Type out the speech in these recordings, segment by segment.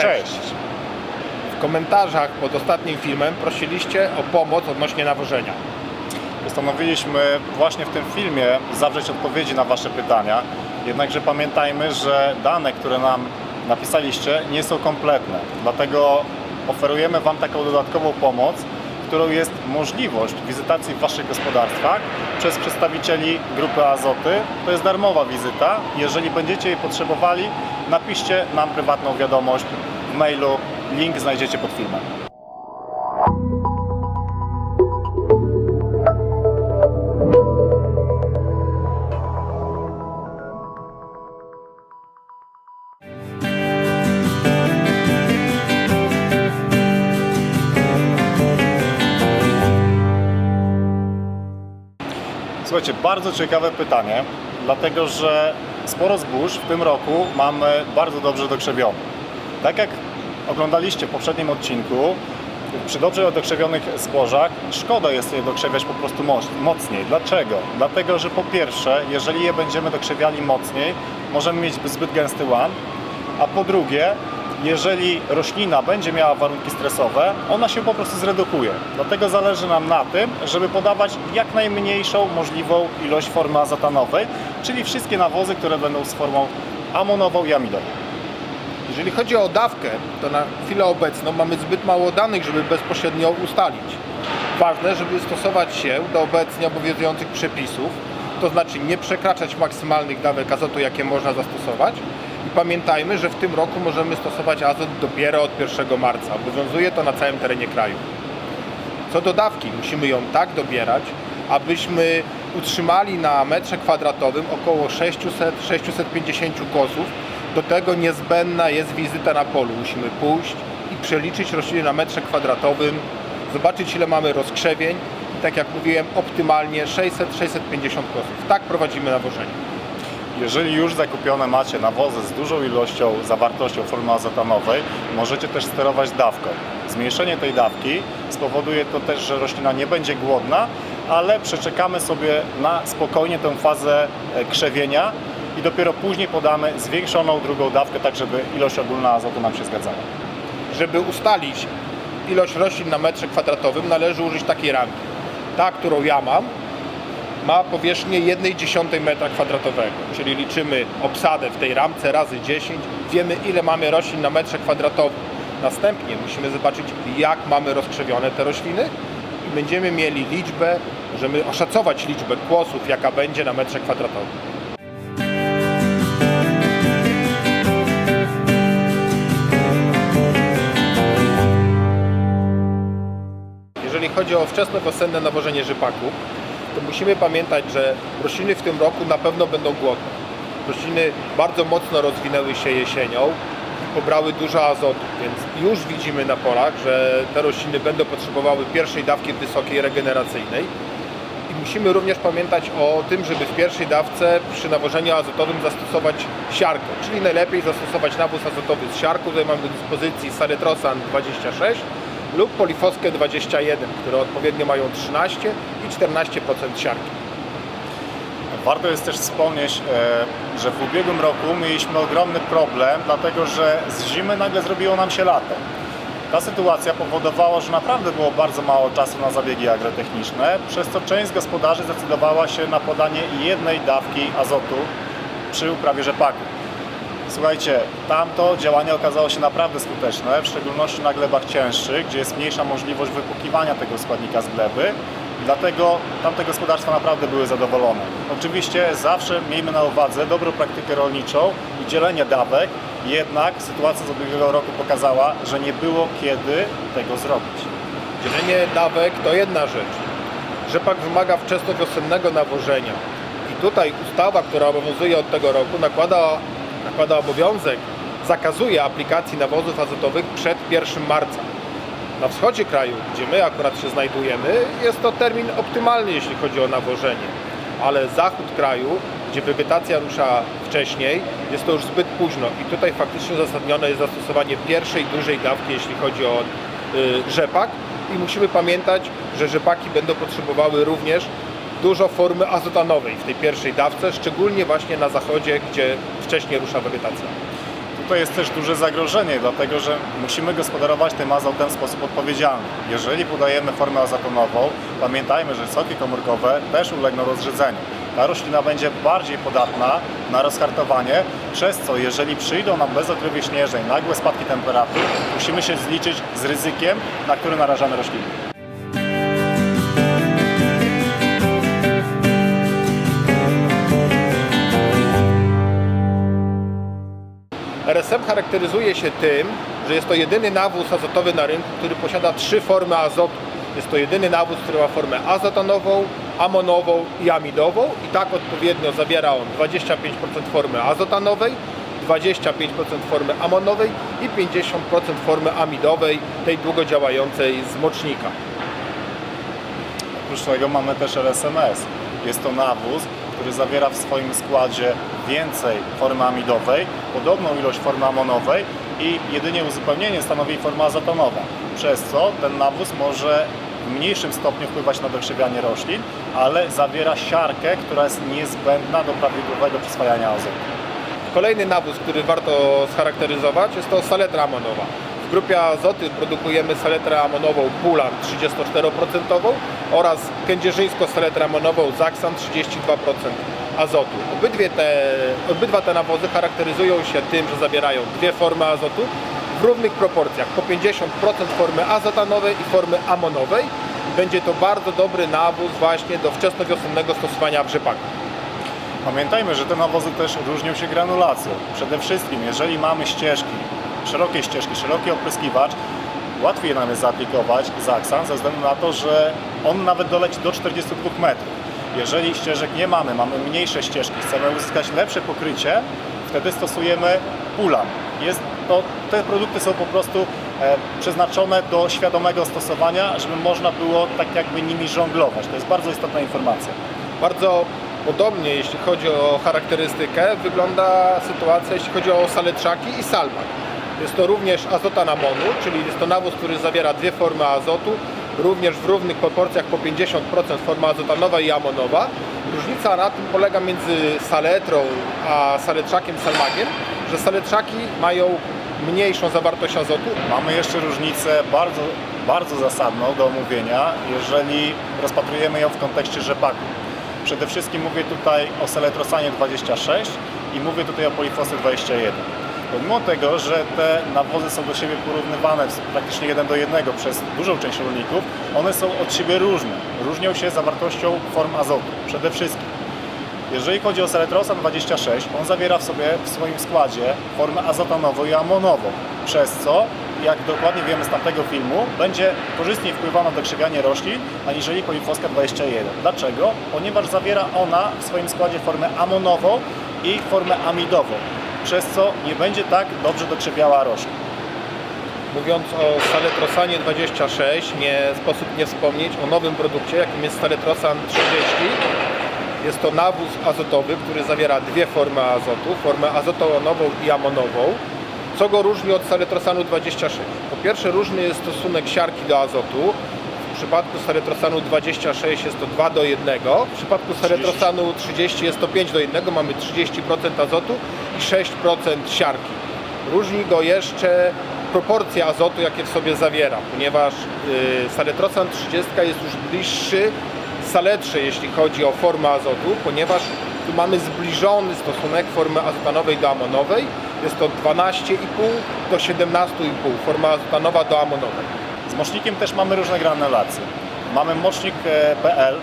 Cześć. W komentarzach pod ostatnim filmem prosiliście o pomoc odnośnie nawożenia. Postanowiliśmy właśnie w tym filmie zawrzeć odpowiedzi na Wasze pytania. Jednakże pamiętajmy, że dane, które nam napisaliście, nie są kompletne. Dlatego oferujemy Wam taką dodatkową pomoc, którą jest możliwość wizytacji w Waszych gospodarstwach przez przedstawicieli grupy Azoty. To jest darmowa wizyta. Jeżeli będziecie jej potrzebowali, napiszcie nam prywatną wiadomość w mailu. Link znajdziecie pod filmem. Słuchajcie, bardzo ciekawe pytanie, dlatego że sporo zbóż w tym roku mamy bardzo dobrze dokrzewione. Tak jak oglądaliście w poprzednim odcinku, przy dobrze dokrzewionych zbożach szkoda jest je dokrzewiać po prostu moc- mocniej. Dlaczego? Dlatego, że po pierwsze, jeżeli je będziemy dokrzewiali mocniej, możemy mieć zbyt gęsty łan, a po drugie, jeżeli roślina będzie miała warunki stresowe, ona się po prostu zredukuje. Dlatego zależy nam na tym, żeby podawać jak najmniejszą możliwą ilość formy azotanowej, czyli wszystkie nawozy, które będą z formą amonową i amidową. Jeżeli chodzi o dawkę, to na chwilę obecną mamy zbyt mało danych, żeby bezpośrednio ustalić. Ważne, żeby stosować się do obecnie obowiązujących przepisów, to znaczy nie przekraczać maksymalnych dawek azotu, jakie można zastosować. I pamiętajmy, że w tym roku możemy stosować azot dopiero od 1 marca. Obowiązuje to na całym terenie kraju. Co do dawki, musimy ją tak dobierać, abyśmy utrzymali na metrze kwadratowym około 600-650 kozów. Do tego niezbędna jest wizyta na polu. Musimy pójść i przeliczyć rośliny na metrze kwadratowym, zobaczyć ile mamy rozkrzewień i tak jak mówiłem, optymalnie 600-650 kozów. Tak prowadzimy nawożenie. Jeżeli już zakupione macie nawozy z dużą ilością, zawartością formy azotanowej, możecie też sterować dawką. Zmniejszenie tej dawki spowoduje to też, że roślina nie będzie głodna, ale przeczekamy sobie na spokojnie tę fazę e, krzewienia i dopiero później podamy zwiększoną drugą dawkę, tak żeby ilość ogólna azotu nam się zgadzała. Żeby ustalić ilość roślin na metrze kwadratowym, należy użyć takiej ramki. Ta, którą ja mam, ma powierzchnię 1,1 metra kwadratowego, czyli liczymy obsadę w tej ramce razy 10, wiemy ile mamy roślin na metrze kwadratowym. Następnie musimy zobaczyć, jak mamy rozkrzewione te rośliny i będziemy mieli liczbę, możemy oszacować liczbę kłosów, jaka będzie na metrze kwadratowym. Jeżeli chodzi o wczesno-wiosenne nawożenie rzepaku, to musimy pamiętać, że rośliny w tym roku na pewno będą głodne. Rośliny bardzo mocno rozwinęły się jesienią, pobrały dużo azotu, więc już widzimy na polach, że te rośliny będą potrzebowały pierwszej dawki wysokiej regeneracyjnej. I musimy również pamiętać o tym, żeby w pierwszej dawce przy nawożeniu azotowym zastosować siarkę, czyli najlepiej zastosować nawóz azotowy z siarką. Tutaj mamy do dyspozycji sarytrosan 26 lub polifoskę 21, które odpowiednio mają 13 i 14% siarki. Warto jest też wspomnieć, e, że w ubiegłym roku mieliśmy ogromny problem, dlatego że z zimy nagle zrobiło nam się lato. Ta sytuacja powodowała, że naprawdę było bardzo mało czasu na zabiegi agrotechniczne, przez co część gospodarzy zdecydowała się na podanie jednej dawki azotu przy uprawie rzepaku. Słuchajcie, tamto działanie okazało się naprawdę skuteczne, w szczególności na glebach cięższych, gdzie jest mniejsza możliwość wypłukiwania tego składnika z gleby. Dlatego tamte gospodarstwa naprawdę były zadowolone. Oczywiście zawsze miejmy na uwadze dobrą praktykę rolniczą i dzielenie dawek, jednak sytuacja z ubiegłego roku pokazała, że nie było kiedy tego zrobić. Dzielenie dawek to jedna rzecz. Rzepak wymaga wczesno-wiosennego nawożenia. I tutaj ustawa, która obowiązuje od tego roku, nakłada, nakłada obowiązek, zakazuje aplikacji nawozów azotowych przed 1 marca. Na wschodzie kraju, gdzie my akurat się znajdujemy, jest to termin optymalny, jeśli chodzi o nawożenie. Ale zachód kraju, gdzie wegetacja rusza wcześniej, jest to już zbyt późno. I tutaj faktycznie uzasadnione jest zastosowanie pierwszej dużej dawki, jeśli chodzi o y, rzepak. I musimy pamiętać, że rzepaki będą potrzebowały również dużo formy azotanowej w tej pierwszej dawce, szczególnie właśnie na zachodzie, gdzie wcześniej rusza wegetacja. tutaj jest też duże zagrożenie, dlatego że musimy gospodarować tym azotem w sposób odpowiedzialny. Jeżeli podajemy formę azotonową, pamiętajmy, że soki komórkowe też ulegną rozrzedzeniu. Ta roślina będzie bardziej podatna na rozhartowanie, przez co jeżeli przyjdą nam bez okrywy śnieżnej nagłe spadki temperatur, musimy się zliczyć z ryzykiem, na które narażamy rośliny. RSM charakteryzuje się tym, że jest to jedyny nawóz azotowy na rynku, który posiada trzy formy azotu. Jest to jedyny nawóz, który ma formę azotonową, amonową i amidową i tak odpowiednio zawiera on 25% formy azotanowej, 25% formy amonowej i 50% formy amidowej, tej długodziałającej z mocznika. Oprócz tego mamy też RSMS. Jest to nawóz, który zawiera w swoim składzie więcej formy amidowej, podobną ilość formy amonowej i jedynie uzupełnienie stanowi forma azotonowa, przez co ten nawóz może w mniejszym stopniu wpływać na dokrzewianie roślin, ale zawiera siarkę, która jest niezbędna do prawidłowego przyswajania azotu. Kolejny nawóz, który warto scharakteryzować, jest to saletra amonowa. W grupie azoty produkujemy saletrę amonową Pulan 34% oraz kędzierzyńsko-saletrę amonową Zaksan 32% azotu. Obydwie te, obydwa te nawozy charakteryzują się tym, że zawierają dwie formy azotu w równych proporcjach, po 50% formy azotanowej i formy amonowej. Będzie to bardzo dobry nawóz właśnie do wczesnowiosennego stosowania w rzepaku. Pamiętajmy, że te nawozy też różnią się granulacją. Przede wszystkim, jeżeli mamy ścieżki, szerokie ścieżki, szeroki opryskiwacz, łatwiej nam jest zaaplikować zaksan ze względu na to, że on nawet doleci do 42 metrów. Jeżeli ścieżek nie mamy, mamy mniejsze ścieżki, chcemy uzyskać lepsze pokrycie, wtedy stosujemy pulan. Jest to, te produkty są po prostu e, przeznaczone do świadomego stosowania, żeby można było tak jakby nimi żonglować. To jest bardzo istotna informacja. Bardzo podobnie, jeśli chodzi o charakterystykę, wygląda sytuacja, jeśli chodzi o saletrzaki i salmak. Jest to również azotan amonu, czyli jest to nawóz, który zawiera dwie formy azotu, również w równych proporcjach po 50% forma azotanowa i amonowa. Różnica na tym polega między saletrą a saletrzakiem salmakiem, że saletrzaki mają mniejszą zawartość azotu, Mamy jeszcze różnicę bardzo, bardzo zasadną do omówienia, jeżeli rozpatrujemy ją w kontekście rzepaku. Przede wszystkim mówię tutaj o seletrosanie 26 i mówię tutaj o polifosy 21. Pomimo tego, że te nawozy są do siebie porównywane praktycznie jeden do jednego przez dużą część rolników, one są od siebie różne. Różnią się zawartością form azotu. Przede wszystkim jeżeli chodzi o Seletrosan 26, on zawiera w sobie w swoim składzie formę azotanową i amonową, przez co, jak dokładnie wiemy z tamtego filmu, będzie korzystniej wpływa na dokrzewianie roślin, aniżeli polifoska 21. Dlaczego? Ponieważ zawiera ona w swoim składzie formę amonową i formę amidową, przez co nie będzie tak dobrze dokrzewiała roślin. Mówiąc o Saletrosanie 26, nie sposób nie wspomnieć o nowym produkcie, jakim jest Saletrosan 30. Jest to nawóz azotowy, który zawiera dwie formy azotu, formę azotonową i amonową. Co go różni od Saletrosanu 26? Po pierwsze różny jest stosunek siarki do azotu. W przypadku Saletrosanu 26 jest to 2 do 1. W przypadku Saletrosanu 30 jest to 5 do 1. Mamy 30% azotu i 6% siarki. Różni go jeszcze proporcja azotu, jakie w sobie zawiera, ponieważ y, saletrosan 30 jest już bliższy saletrze, jeśli chodzi o formę azotu, ponieważ tu mamy zbliżony stosunek formy azotanowej do amonowej. Jest to 12,5 do 17,5 forma azotanowa do amonowej. Z mocznikiem też mamy różne granulacje. Mamy mocznik e, PL,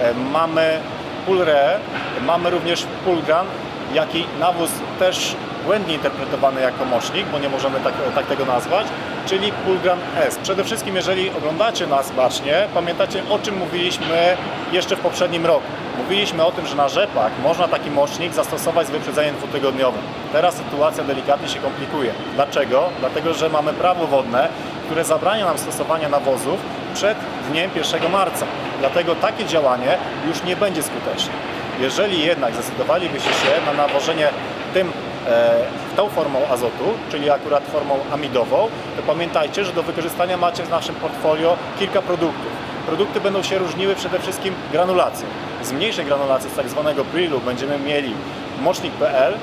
e, mamy Pulre, mamy również Pulgran, jak i nawóz też błędnie interpretowany jako mocznik, bo nie możemy tak, tak tego nazwać, czyli Pulgran S. Przede wszystkim, jeżeli oglądacie nas bacznie, pamiętacie o czym mówiliśmy jeszcze w poprzednim roku. Mówiliśmy o tym, że na rzepak można taki mocznik zastosować z wyprzedzeniem dwutygodniowym. Teraz sytuacja delikatnie się komplikuje. Dlaczego? Dlatego, że mamy prawo wodne, które zabrania nam stosowania nawozów przed dniem 1 marca. Dlatego takie działanie już nie będzie skuteczne. Jeżeli jednak zdecydowalibyście się na nawożenie tym, e, tą formą azotu, czyli akurat formą amidową, to pamiętajcie, że do wykorzystania macie w naszym portfolio kilka produktów. Produkty będą się różniły przede wszystkim granulacją. Z mniejszej granulacji, z tak zwanego prillu, będziemy mieli mocznik PL,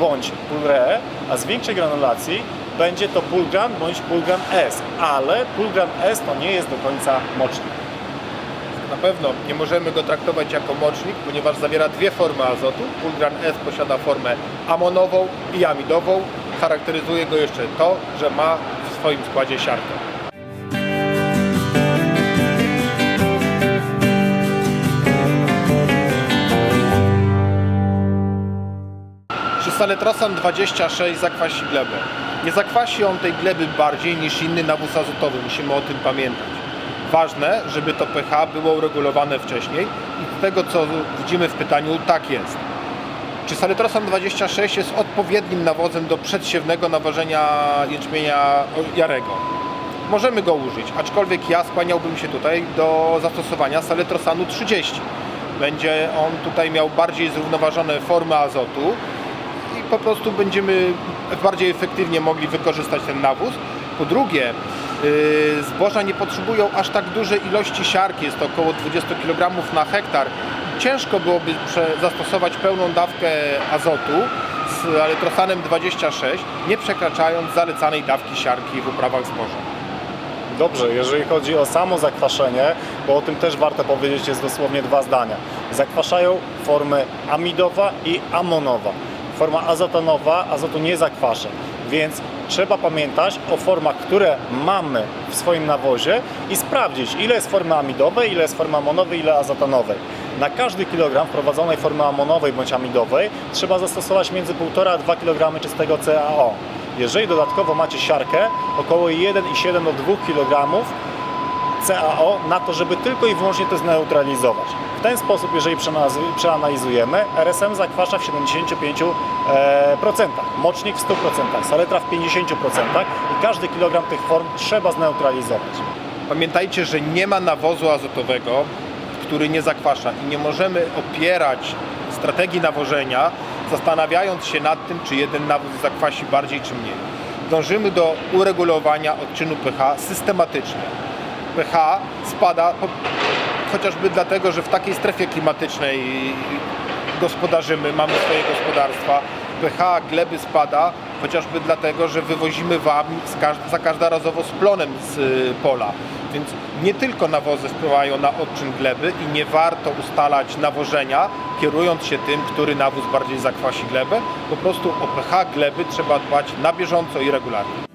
bądź Pulre, a z większej granulacji będzie to Pulgran bądź Pulgran S, ale Pulgran S to nie jest do końca mocznik. Pewno nie możemy go traktować jako mocznik, ponieważ zawiera dwie formy azotu. Pulgran S posiada formę amonową i amidową. Charakteryzuje go jeszcze to, że ma w swoim składzie siarkę. Saletrosan 26 zakwasi glebę? Nie zakwasi on tej gleby bardziej niż inny nawóz azotowy, musimy o tym pamiętać. Ważne, żeby to pH było uregulowane wcześniej i z tego co widzimy w pytaniu, tak jest. Czy saletrosan 26 jest odpowiednim nawozem do przedsiewnego nawożenia jęczmienia jarego? Możemy go użyć, aczkolwiek ja skłaniałbym się tutaj do zastosowania saletrosanu 30. Będzie on tutaj miał bardziej zrównoważone formy azotu i po prostu będziemy bardziej efektywnie mogli wykorzystać ten nawóz. Po drugie, zboża nie potrzebują aż tak dużej ilości siarki, jest to około 20 kg na hektar. Ciężko byłoby zastosować pełną dawkę azotu z aletrosanem 26, nie przekraczając zalecanej dawki siarki w uprawach zboża. Dobrze, jeżeli chodzi o samo zakwaszenie, bo o tym też warto powiedzieć, jest dosłownie dwa zdania. Zakwaszają formy amidowa i amonowa. Forma azotanowa azotu nie zakwasza, więc trzeba pamiętać o formach, które mamy w swoim nawozie i sprawdzić, ile jest formy amidowej, ile jest formy amonowej, ile azotanowej. Na każdy kilogram wprowadzonej formy amonowej bądź amidowej trzeba zastosować między 1,5 a 2 kg czystego CaO. Jeżeli dodatkowo macie siarkę, około 1,7 do 2 kg CaO na to, żeby tylko i wyłącznie to zneutralizować. W ten sposób, jeżeli przeanaliz- przeanalizujemy, RSM zakwasza w 75%, e, mocznik w 100%, saletra w 50% i każdy kilogram tych form trzeba zneutralizować. Pamiętajcie, że nie ma nawozu azotowego, który nie zakwasza i nie możemy opierać strategii nawożenia, zastanawiając się nad tym, czy jeden nawóz zakwasi bardziej czy mniej. Dążymy do uregulowania odczynu pH systematycznie. pH spada chociażby dlatego, że w takiej strefie klimatycznej gospodarzymy, mamy swoje gospodarstwa. pH gleby spada chociażby dlatego, że wywozimy każ- za każdorazowo z plonem z y, pola. Więc nie tylko nawozy wpływają na odczyn gleby i nie warto ustalać nawożenia, kierując się tym, który nawóz bardziej zakwasi glebę. Po prostu o pH gleby trzeba dbać na bieżąco i regularnie.